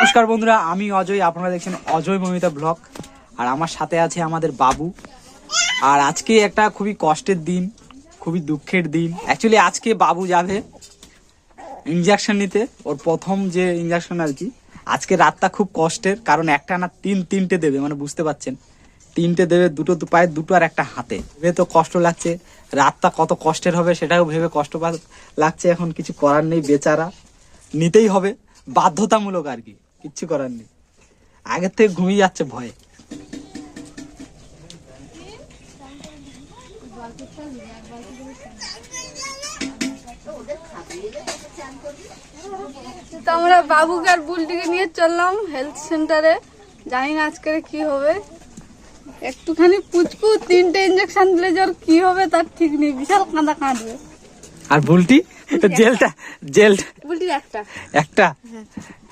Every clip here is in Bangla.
নমস্কার বন্ধুরা, আমি অজয়, আপনারা দেখছেন অজয় মমিতা ব্লগ। আর আমার সাথে আছে আমাদের বাবু। আর আজকে একটা খুবই কষ্টের দিন, খুবই দুঃখের দিন। অ্যাকচুয়ালি আজকে বাবু যাবে ইঞ্জেকশন নিতে, ওর প্রথম যে ইঞ্জেকশন আর কি। আজকে রাতটা খুব কষ্টের, কারণ একটা না তিন, তিনটে দেবে মানে বুঝতে পারছেন। তিনটে দেবে, দুটো পায়ে, দুটো আর একটা হাতে। ভেবে তো কষ্ট লাগছে। রাতটা কত কষ্টের হবে সেটাও ভেবে কষ্ট লাগছে, এখন কিছু করার নেই বেচারা। নিতেই হবে, বাধ্যতামূলক আর কি, কিচ্ছু করার নেই। আগের থেকে ঘুমিয়ে যাচ্ছে ভয়ে। তো আমরা বাবুকে আর বুলটিকে নিয়ে চললাম হেলথ সেন্টারে। জানি না আজকে কি হবে। একটুখানি পুচকু তিনটে ইঞ্জেকশন দিলে যে ওর কি হবে তার ঠিক নেই বিশাল কাঁদা কাঁদবে। আর বুলটি? জেলটা জেল। বুলটির একটা। একটা।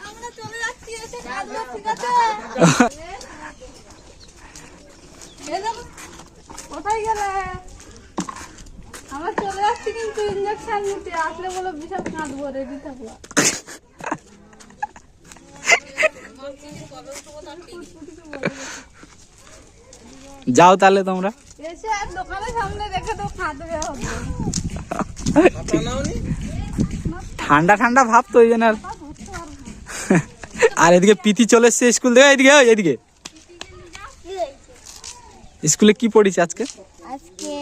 আমরা চলে যাচ্ছি এসে কাঁদবে ঠিক আছে? কোথায় গেলে? আমরা চলে যাচ্ছি কিন্তু ইঞ্জেকশন নিতে আসলে বলো বিশাল কাঁদবো রেডি থাকব। যাও তাহলে তোমরা। ঠান্ডা ঠান্ডা ভাব তো ওই জন্য আর। আর এদিকে পিতি চলে এসছে স্কুল থেকে এদিকে ওই, এদিকে। স্কুলে কি পড়িস আজকে? আজকে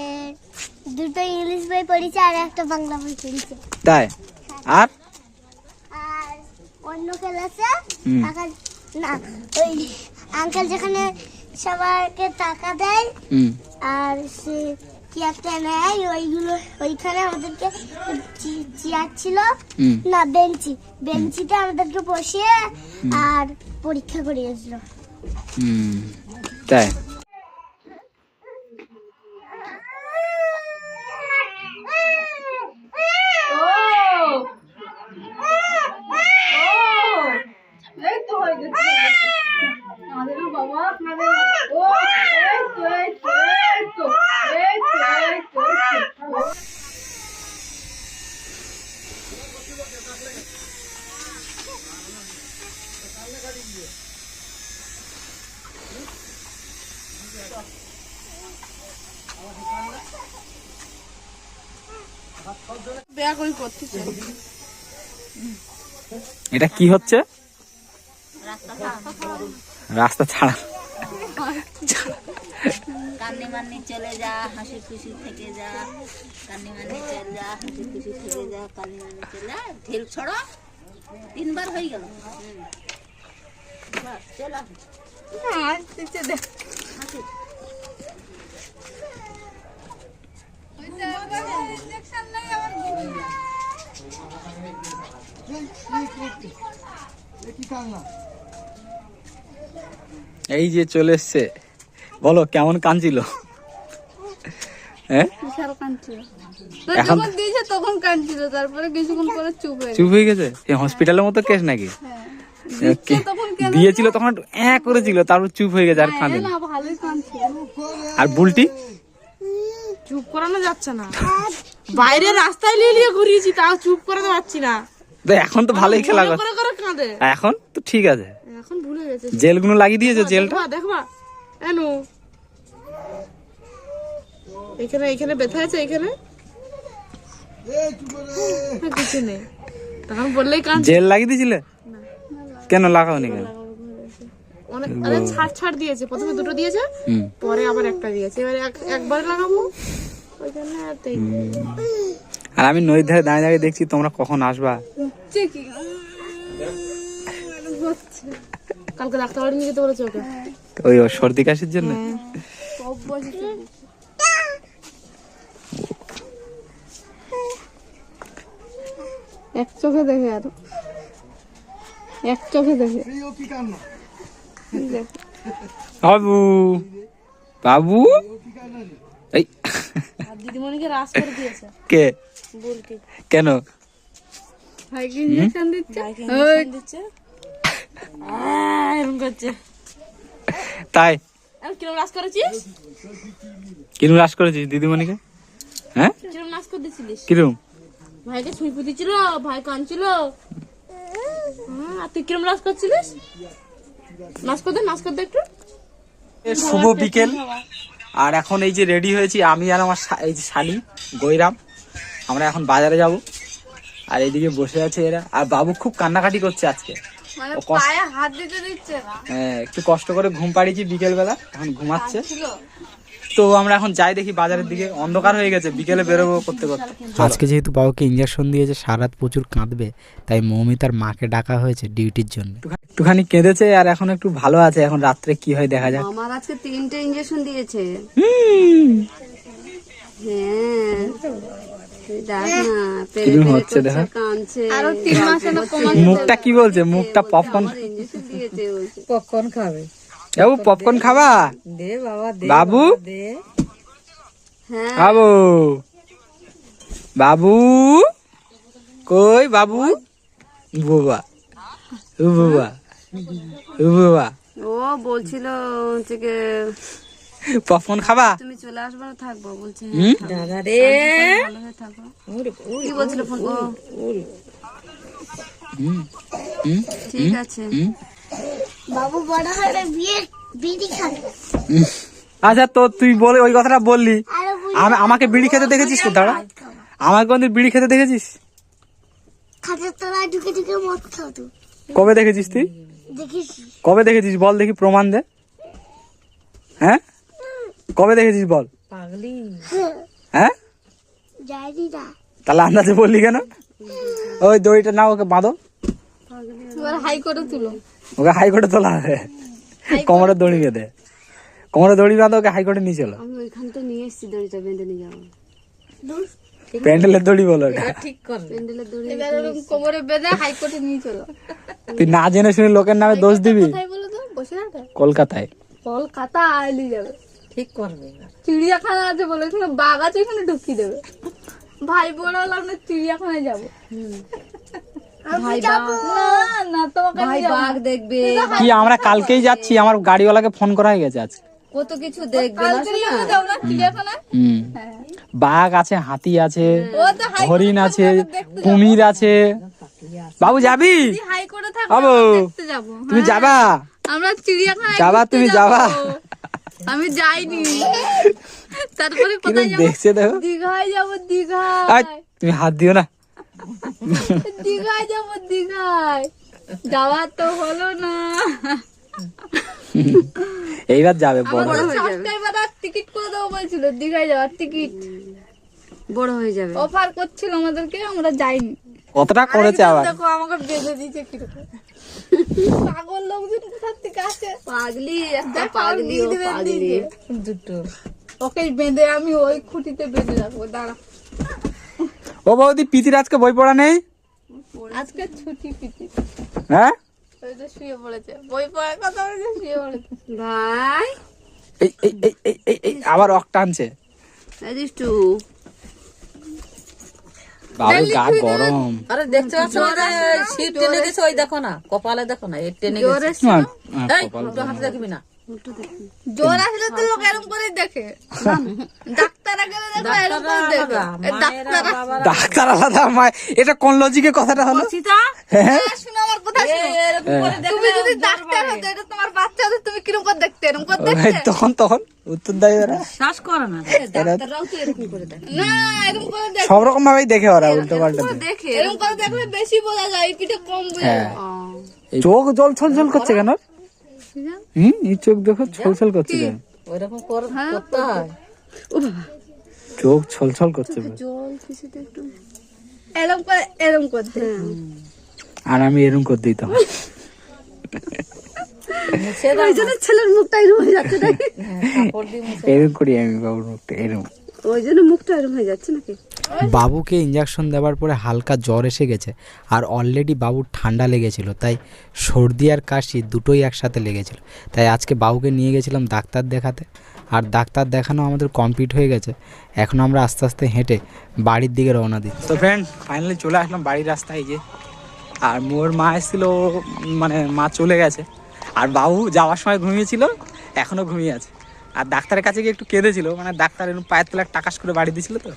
দুটো ইংলিশ বই পড়েছে আর একটা বাংলা বই পড়েছে তাই? আর? আর অন্য ক্লাসে। না ওই আঙ্কেল যেখানে সবাইকে টাকা দেয়। আর সে চেয়ারটা নেয় ওইগুলো ওইখানে আমাদেরকে চেয়ার ছিল না বেঞ্চি। বেঞ্চিতে আমাদেরকে বসিয়ে আর পরীক্ষা করিয়েছিল। হুম। তাই ও ও এই তো হয়ে গেছে কাঁদে না বাবা কাঁদে না ও এই তো এই তো এই তো এই তো এই তো এই তো বেয়া করে করতেছে এটা কি হচ্ছে? রাস্তা ছাড়া। কান্নি মান্নি চলে যা হাসি খুশি থেকে যা কান্নি মান্নি চলে যা হাসি খুশি থেকে যা কান্নি মান্নি চলে যা। ঢিল ছড়ো। তিনবার হয়ে গেল। চলো আর দিচ্ছে দেখ হাসি ইঞ্জেকশন নাই আমার এই যে চলে এসছে। বলো কেমন কাঁদছিল? হ্যাঁ? এখন- তখন কাঁদছিল। তারপরে কিছুক্ষণ পরে চুপ হয়ে চুপ হয়ে গেছে। এই হসপিটালের মতো কেস নাকি? হ্যাঁ। দিয়েছিল তখন এ করেছিল তারপর চুপ হয়ে গেছে আর হ্যাঁ, কাঁদে আর বুলটি? চুপ করানো যাচ্ছে না। বাইরে রাস্তায় নিয়ে নিয়ে ঘুরিয়েছি তাও চুপ করাতে পারছি না। তো এখন তো ভালোই খেলা করে এখন তো ঠিক আছে। এখন ভুলে গেছে জেলগুলো লাগিয়ে দিয়েছে জেলটা? দেখবা এনু। এখানে এখানে ব্যথা আছে এখানে? কিছু নেই। তখন বললেই কান জেল লাগিয়ে দিয়েছিলে? কেন লাগাওনি কেন? অনেক ছাড় ছাড় দিয়েছে। প্রথমে দুটো দিয়েছে পরে আবার একটা দিয়েছে। এবারে একবার লাগাবো। ওই জন্য আর আমি নদীর ধারে দাঁড়িয়ে দাঁড়িয়ে দেখছি তোমরা কখন আসবা। কালকে ডাক্তার নিয়ে যেতে বলেছে ওকে। ওই সর্দি কাশির জন্য? এক চোখে দেখে আর। এক চোখে দেখে। বাবু। বাবু? এই। দিদিমণিকে রাস করে দিয়েছে। কে? বলতে কেন? ভাইকে ইঞ্জেকশন দিচ্ছে। দিচ্ছে? এরকম করছে। তাই? কিরম রাস করেছিস? কিরম রাস করেছিস দিদিমণিকে? হ্যাঁ? কিরম নাচ করে দিছিলিস? কিরম? ভাইকে ছুঁই পুঁতিছিল ভাই কাঁদছিল। আর তুই কিরম নাচ করছিলিস? নাচ করতে নাচ করতে একটু। শুভ বিকেল। আর এখন এই যে রেডি হয়েছি আমি আর আমার এই যে শালি গৈরাম। আমরা এখন বাজারে যাব। আর এইদিকে বসে আছে এরা। আর বাবু খুব কান্নাকাটি করছে আজকে। মানে ও কষ্ট- পায়ে হাত দিতে দিচ্ছে না। হ্যাঁ, একটু কষ্ট করে ঘুম পাড়িয়েছি বিকেল বেলা এখন ঘুমাচ্ছে। তো আমরা এখন যাই দেখি বাজারের দিকে অন্ধকার হয়ে গেছে বিকেলে বেরোবো করতে করতে। আজকে যেহেতু বাবুকে ইঞ্জেকশন দিয়েছে সারাত প্রচুর কাঁদবে তাই মৌমিতার মাকে ডাকা হয়েছে ডিউটির জন্য। একটুখানি- কেঁদেছে আর এখন একটু ভালো আছে এখন রাত্রে কি হয় দেখা যাক। আমার আজকে তিনটে ইঞ্জেকশন দিয়েছে। হ্যাঁ। কিরম হচ্ছে দেখা। আরও তিন মাস হলো মুখটা কি বলছে? মুখটা পপকর্ন পপকর্ন খাবে। বাবু পপকর্ন খাবা? দে বাবা দে বাবু? দে। হ্যাঁ। বাবু? বাবু? কই বাবু? বাবা। বাবা। ও বাবা। ও বলছিল হচ্ছে কি পপকর্ন খাবা? তুমি চলে আসবে না থাকব বলছে হুম? দাদা রে। হয়ে কি বলছিল ফোন? ঠিক আছে। বাবু বড় হলে বিয়ে বিড়ি খাবে। আচ্ছা তো তুই বলে ওই কথাটা বললি। আমাকে বিড়ি খেতে দেখেছিস তো দাঁড়া। আমাকে কোনদিন বিড়ি খেতে দেখেছিস? খাটের তলায় ঢুকে ঢুকে মদ খাও তো। কবে দেখেছিস তুই? দেখেছি কবে দেখেছিস? বল দেখি প্রমাণ দে। হ্যাঁ? কবে দেখেছিস বল? পাগলি। হ্যাঁ? না। তাহলে আন্দাজে বললি কেন? ওই দড়িটা নাও ওকে বাঁধো। তুলো। ওকে হাইকোর্টে তোলা হবে। কোমরে দড়ি বেঁধে। কোমরে দড়ি বাঁধো ওকে হাইকোর্টে নিয়ে চলো। আমি ওইখান তো নিয়ে এসেছি দড়িটা বেঁধে নিয়ে যাব। প্যান্ডেলের দড়ি বলো ওটা ঠিক করবে। প্যান্ডেলের দড়ি এবার ওরকম কোমরে বেঁধে হাইকোর্টে নিয়ে চলো। তুই না জেনে শুনে লোকের নামে দোষ দিবি? কোথায় বলো তো বসে কলকাতায়। কলকাতা আইলি যাবে। ঠিক করবে। চিড়িয়াখানা আছে বলে এখানে বাঘ আছে এখানে ঢুকিয়ে দেবে। ভাই বড় হলে আমরা চিড়িয়াখানায় যাব। কি আমরা কালকেই যাচ্ছি? আমার গাড়িওয়ালাকে ফোন করা হয়ে গেছে আজকে। কত কিছু দেখবে না কালকে নিয়ে যাব না চিড়িয়াখানায়? হুম। হ্যাঁ। বাঘ আছে হাতি আছে হরিণ আছে কুমির আছে। বাবু যাবি? বাবু। তুমি হ্যাঁ। যাবা আমরা চিড়িয়াখানায় যাবা, তুমি যাব। আমি যাইনি। তারপরে কোথায় যাব? দেখছে দেখো। দীঘায় যাব আজ দীঘায় তুমি হাত দিও না। দীঘায় যাব দীঘায়। যাওয়া তো হলো না। এইবার যাবে বড় সাবস্ক্রাইবার টিকিট করে দেবো বলছিল দীঘায় যাওয়ার টিকিট। বড় হয়ে যাবে। অফার করছিল আমাদেরকে আমরা যাইনি। কতটা করেছে আবার? দেখো আমাকে বেঁধে দিয়েছে কীরকম। পাগল লোকজন কোথার থেকে আসে? পাগলি একটা পাগলি পাগলি। দুটো। ওকে বেঁধে আমি ওই খুঁটিতে বেঁধে রাখব দাঁড়া। ও বৌদি পিতির আজকে বই পড়া নেই? আজকে ছুটি পিটি হ্যাঁ? ওই তো শুয়ে পড়েছে। বই পড়ার কথা বলেছে শুয়ে পড়েছে। ভাই। এই এই এই এই আবার রক টানছে এই দুষ্টু বাবু গা গরম। আরে দেখতে পাচ্ছ না শীত টেনে গেছে ওই দেখো না কপালে দেখো না এর টেনে গেছে। জোরে হ্যাঁ, এই উল্টো হাতে দেখবি না। জ্বর আসলে তো লোক এরকম করে দেখে। ডাক্তার গেলে দেখো এরকম করে দেখে। ডাক্তার ডাক্তার আলাদা মা- এটা কোন লজিকে কথাটা হলো? হ্যাঁ তুমি যদি ডাক্তার হতে এটা তোমার বাচ্চা হতে তুমি কীরকম করে দেখতে? এরকম করে ওই দেখতে? তখন তখন উত্তর দেয় ওরা। শ্বাস করে না। ডাক্তাররাও তো এরকম করে দেখে। না এরকম করে দেখ। সব রকম ভাবেই দেখে ওরা উল্টো পাল্টা দেখে। এরকম করে দেখলে বেশি বোঝা যায় পিঠে কম বোঝা হ্যাঁ। যায়। চোখ জল ছল ছল করছে কেন? হুম এই চোখ দেখো ছল ছল করছে কেন? ওই করতে হয়। চোখ ছল ছল করছে পুরো। জল কিছুতে একটু এরকম করে এরকম করতে আর আমি এরকম করে দিতাম। ওই জন্য ছেলের মুখটা এরকম হয়ে যাচ্ছে নাকি করি আমি বাবুর মুখটা এরকম ওই জন্য মুখটা এরকম হয়ে যাচ্ছে নাকি? বাবুকে ইঞ্জেকশন দেওয়ার পরে হালকা জ্বর এসে গেছে আর অলরেডি বাবুর ঠান্ডা লেগেছিল তাই সর্দি আর কাশি দুটোই একসাথে লেগেছিল। তাই আজকে বাবুকে নিয়ে গেছিলাম ডাক্তার দেখাতে আর ডাক্তার দেখানো আমাদের কমপ্লিট হয়ে গেছে। এখন আমরা আস্তে আস্তে হেঁটে বাড়ির দিকে রওনা দিচ্ছি। তো ফ্রেন্ড ফাইনালি চলে আসলাম বাড়ির রাস্তায় যে আর মোর মা এসেছিল মানে মা চলে গেছে। আর বাবু যাওয়ার সময় ঘুমিয়েছিল এখনও ঘুমিয়ে আছে। আর ডাক্তারের কাছে গিয়ে একটু কেঁদেছিল মানে ডাক্তার এরকম পায়ের তলায় টাকাস করে বাড়ি দিয়েছিল তো।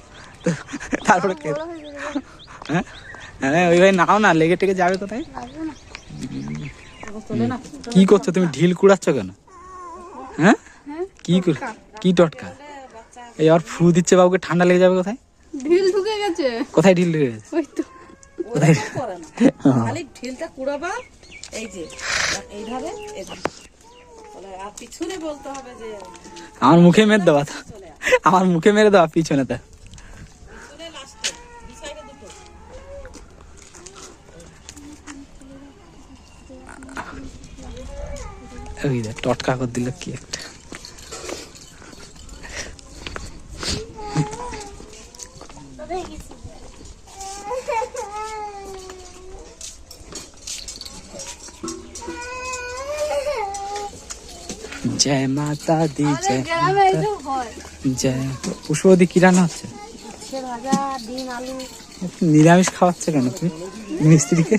তো তারপরে কে হ্যাঁ হ্যাঁ? ওইভাবে নাও না লেগে টেগে যাবে কোথায়? কি করছ তুমি ঢিল কুড়াচ্ছ কেন? হ্যাঁ? কি কর- কি টটকা? এই আর ফু দিচ্ছে বাবুকে ঠান্ডা লেগে যাবে কোথায়? ঢিল ঢুকে গেছে। কোথায় ঢিল লেগে গেছে? ওই খালি ঢিলটা কুড়াবা এই যে এইভাবে এইভাবে। আর পিছনে বলতে হবে যে আমার মুখে মেরে দেওয়া আমার মুখে মেরে দেওয়া পিছনে তো। টটকা করে দিল কি জয় মাতা দি জয় জয় পুষ্পদি কি রান্না হচ্ছে? নিরামিষ খাওয়াচ্ছে কেন তুমি মিস্ত্রিকে?